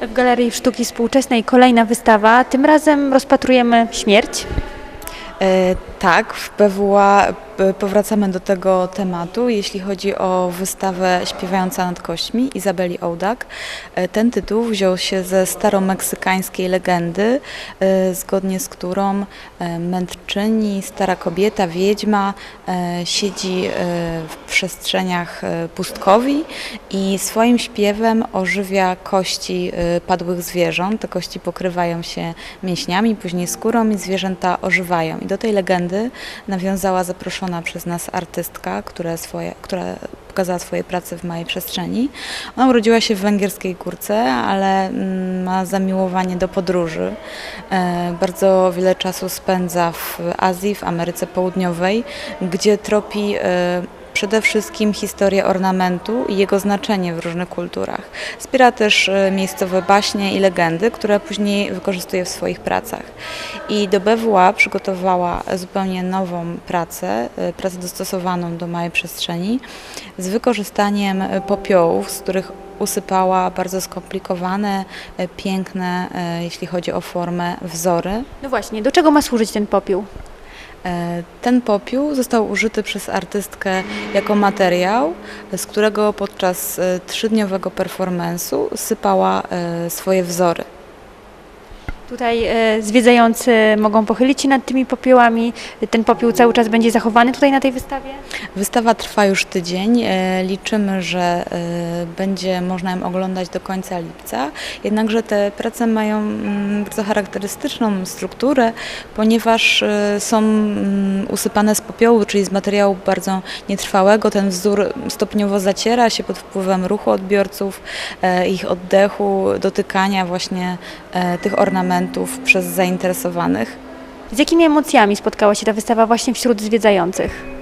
W Galerii Sztuki Współczesnej kolejna wystawa. Tym razem rozpatrujemy śmierć. E, Tak, w PWA p- powracamy do tego tematu, jeśli chodzi o wystawę Śpiewająca nad kośćmi Izabeli Oudak. E, Ten tytuł wziął się ze staromeksykańskiej legendy, e, zgodnie z którą e, mędrczyni, stara kobieta, wiedźma e, siedzi e, w przestrzeniach e, pustkowi i swoim śpiewem ożywia kości e, padłych zwierząt. Te kości pokrywają się mięśniami, później skórą i zwierzęta ożywają. I do tej legendy nawiązała zaproszona przez nas artystka, która, swoje, która pokazała swoje prace w małej przestrzeni. Ona urodziła się w węgierskiej górce, ale mm, ma zamiłowanie do podróży. E, Bardzo wiele czasu spędza w Azji, w Ameryce Południowej, gdzie tropi e, przede wszystkim historię ornamentu i jego znaczenie w różnych kulturach. Zbiera też e, miejscowe baśnie i legendy, które później wykorzystuje w swoich pracach. I do BWA przygotowała zupełnie nową pracę, e, pracę dostosowaną do małej przestrzeni, z wykorzystaniem e, popiołów, z których usypała bardzo skomplikowane, piękne, jeśli chodzi o formę, wzory. No właśnie, do czego ma służyć ten popiół? E, Ten popiół został użyty przez artystkę jako materiał, z którego podczas e, trzydniowego performance'u sypała e, swoje wzory. Tutaj e, zwiedzający mogą pochylić się nad tymi popiołami. Ten popiół cały czas będzie zachowany tutaj na tej wystawie? Wystawa trwa już tydzień. E, Liczymy, że e, będzie można ją oglądać do końca lipca. Jednakże te prace mają mm, bardzo charakterystyczną strukturę, ponieważ są mm, usypane z popiołu, czyli z materiału bardzo nietrwałego. Ten wzór stopniowo zaciera się pod wpływem ruchu odbiorców, ich oddechu, dotykania właśnie tych ornamentów przez zainteresowanych. Z jakimi emocjami spotkała się ta wystawa właśnie wśród zwiedzających?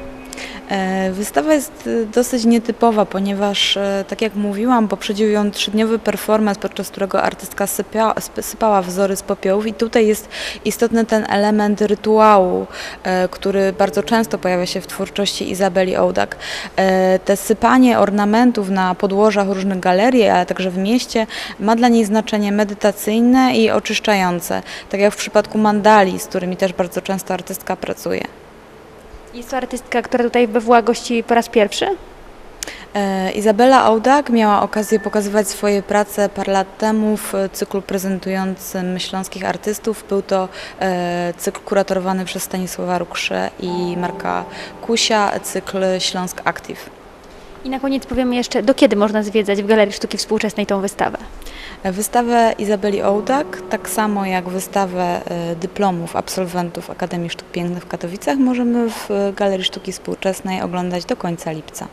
E, Wystawa jest e, dosyć nietypowa, ponieważ, e, tak jak mówiłam, poprzedził ją trzydniowy performance, podczas którego artystka sypia, sypała wzory z popiołów i tutaj jest istotny ten element rytuału, który bardzo często pojawia się w twórczości Izabeli Oudak. E, Te sypanie ornamentów na podłożach różnych galerii, ale także w mieście ma dla niej znaczenie medytacyjne i oczyszczające, tak jak w przypadku mandali, z którymi też bardzo często artystka pracuje. Jest to artystka, która tutaj w BWA gości po raz pierwszy? E, Izabela Audak miała okazję pokazywać swoje prace parę lat temu w cyklu prezentującym śląskich artystów. Był to e, cykl kuratorowany przez Stanisława Rukrze i Marka Kusia, cykl Śląsk Active. I na koniec powiemy jeszcze, do kiedy można zwiedzać w Galerii Sztuki Współczesnej tą wystawę? E, Wystawę Izabeli Oudak, tak samo jak wystawę e, dyplomów absolwentów Akademii Sztuk Pięknych w Katowicach, możemy w Galerii Sztuki Współczesnej oglądać do końca lipca.